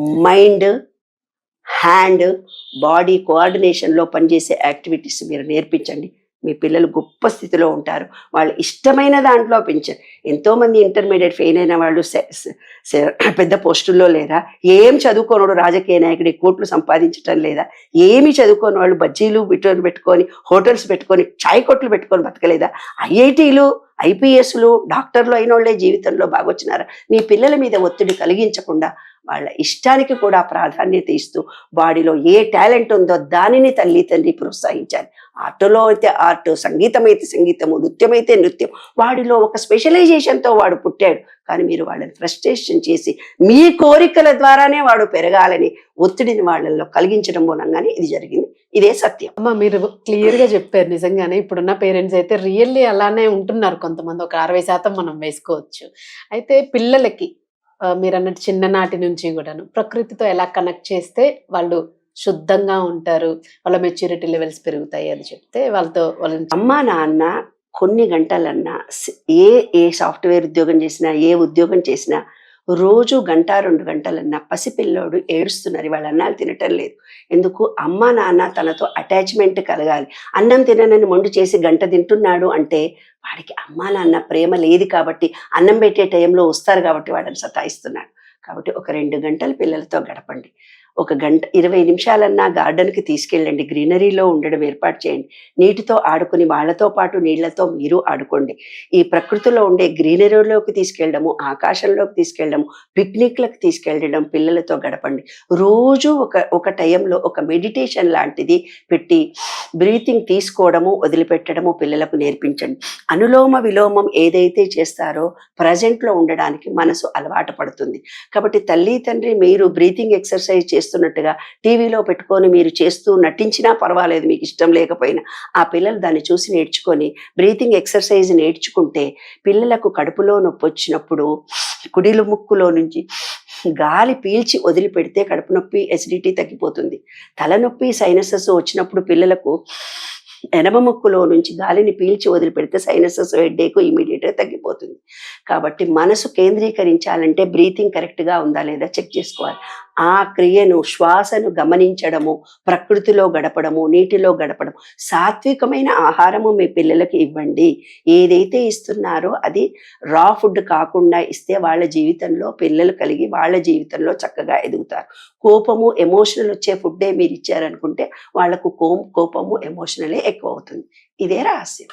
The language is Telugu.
మైండ్ హ్యాండ్ బాడీ కోఆర్డినేషన్లో పనిచేసే యాక్టివిటీస్ మీరు నేర్పించండి. మీ పిల్లలు గొప్ప స్థితిలో ఉంటారు. వాళ్ళు ఇష్టమైన దాంట్లో పెంచారు. ఎంతోమంది ఇంటర్మీడియట్ ఫెయిల్ అయిన వాళ్ళు పెద్ద పోస్టుల్లో లేరా? ఏం చదువుకోనోడు రాజకీయ నాయకుడి కోట్లు సంపాదించటం లేదా? ఏమి చదువుకోని వాళ్ళు బజ్జీలు బిట్టోలు పెట్టుకొని హోటల్స్ పెట్టుకొని చాయ్ కొట్లు పెట్టుకొని బతకలేదా? ఐఐటీలు ఐపీఎస్లు డాక్టర్లు అయిన వాళ్ళే జీవితంలో బాగొచ్చినారా? మీ పిల్లల మీద ఒత్తిడి కలిగించకుండా వాళ్ళ ఇష్టానికి కూడా ప్రాధాన్యత ఇస్తూ బాడీలో ఏ టాలెంట్ ఉందో దానిని తల్లి తండ్రి ప్రోత్సహించాలి. ఆర్టులో అయితే ఆర్ట్ సంగీతం అయితే సంగీతము నృత్యం. అయితే నృత్యం వాడిలో ఒక స్పెషలైజేషన్తో వాడు పుట్టాడు. కానీ మీరు వాళ్ళని ఫ్రస్ట్రేషన్ చేసి మీ కోరికల ద్వారానే వాడు పెరగాలని ఒత్తిడిని వాళ్ళల్లో కలిగించడం మూలంగానే ఇది జరిగింది. ఇదే సత్యం. అమ్మ మీరు క్లియర్గా చెప్పారు నిజంగానే. ఇప్పుడున్న పేరెంట్స్ అయితే రియల్లీ అలానే ఉంటున్నారు కొంతమంది. ఒక అరవై శాతం మనం వేసుకోవచ్చు. అయితే పిల్లలకి మీరు అన్నట్టు చిన్ననాటి నుంచి కూడాను ప్రకృతితో ఎలా కనెక్ట్ చేస్తే వాళ్ళు శుద్ధంగా ఉంటారు. వాళ్ళ మెచ్యూరిటీ లెవెల్స్ పెరుగుతాయి అని చెప్తే వాళ్ళతో వాళ్ళని అమ్మా నాన్న కొన్ని గంటలన్నా ఏ ఏ సాఫ్ట్వేర్ ఉద్యోగం చేసినా ఏ ఉద్యోగం చేసినా రోజు గంట రెండు గంటలన్నా పసిపిల్లోడు ఏడుస్తున్నారు. వాళ్ళ అన్నాలు తినటం లేదు. ఎందుకు? అమ్మ నాన్న తనతో అటాచ్మెంట్ కలగాలి. అన్నం తిననని మొండు చేసి గంట తింటున్నాడు అంటే వాడికి అమ్మా నాన్న ప్రేమ లేదు కాబట్టి అన్నం పెట్టే టైంలో వస్తారు కాబట్టి వాడిని సతాయిస్తున్నాడు. కాబట్టి ఒక రెండు గంటలు పిల్లలతో గడపండి. ఒక గంట ఇరవై నిమిషాలన్నా గార్డెన్కి తీసుకెళ్ళండి. గ్రీనరీలో ఉండడం ఏర్పాటు చేయండి. నీటితో ఆడుకుని వాళ్ళతో పాటు నీళ్ళతో మీరు ఆడుకోండి. ఈ ప్రకృతిలో ఉండే గ్రీనరీలోకి తీసుకెళ్ళడము ఆకాశంలోకి తీసుకెళ్ళడము పిక్నిక్లకు తీసుకెళ్ళడం పిల్లలతో గడపండి. రోజు ఒక ఒక టైంలో ఒక మెడిటేషన్ లాంటిది పెట్టి బ్రీతింగ్ తీసుకోవడము వదిలిపెట్టడము పిల్లలకు నేర్పించండి. అనులోమ విలోమం ఏదైతే చేస్తారో ప్రజెంట్లో ఉండడానికి మనసు అలవాటు పడుతుంది. కాబట్టి తల్లి తండ్రి మీరు బ్రీతింగ్ ఎక్సర్సైజ్ చేసి చేస్తున్నట్టుగా టీవీలో పెట్టుకొని మీరు చేస్తూ నటించినా పర్వాలేదు మీకు ఇష్టం లేకపోయినా. ఆ పిల్లలు దాన్ని చూసి నేర్చుకొని బ్రీతింగ్ ఎక్సర్సైజ్ నేర్చుకుంటే పిల్లలకు కడుపులో నొప్పి వచ్చినప్పుడు కుడిలు ముక్కులో నుంచి గాలి పీల్చి వదిలిపెడితే కడుపు నొప్పి ఎసిడిటీ తగ్గిపోతుంది. తలనొప్పి సైనసెస్ వచ్చినప్పుడు పిల్లలకు ఎనమ ముక్కులో నుంచి గాలిని పీల్చి వదిలిపెడితే సైనసెస్ హెడ్ఏక్ ఇమీడియట్గా తగ్గిపోతుంది. కాబట్టి మనసు కేంద్రీకరించాలంటే బ్రీతింగ్ కరెక్ట్గా ఉందా లేదా చెక్ చేసుకోవాలి. ఆ క్రియను శ్వాసను గమనించడము ప్రకృతిలో గడపడము నీటిలో గడపడం సాత్వికమైన ఆహారము మీ పిల్లలకి ఇవ్వండి. ఏదైతే ఇస్తున్నారో అది రా ఫుడ్ కాకుండా ఇస్తే వాళ్ళ జీవితంలో పిల్లలు కలిగి వాళ్ళ జీవితంలో చక్కగా ఎదుగుతారు. కోపము ఎమోషనల్ వచ్చే ఫుడ్డే మీరు ఇచ్చారనుకుంటే వాళ్ళకు కోపము ఎమోషనలే ఎక్కువ అవుతుంది ఇదే రహస్యం.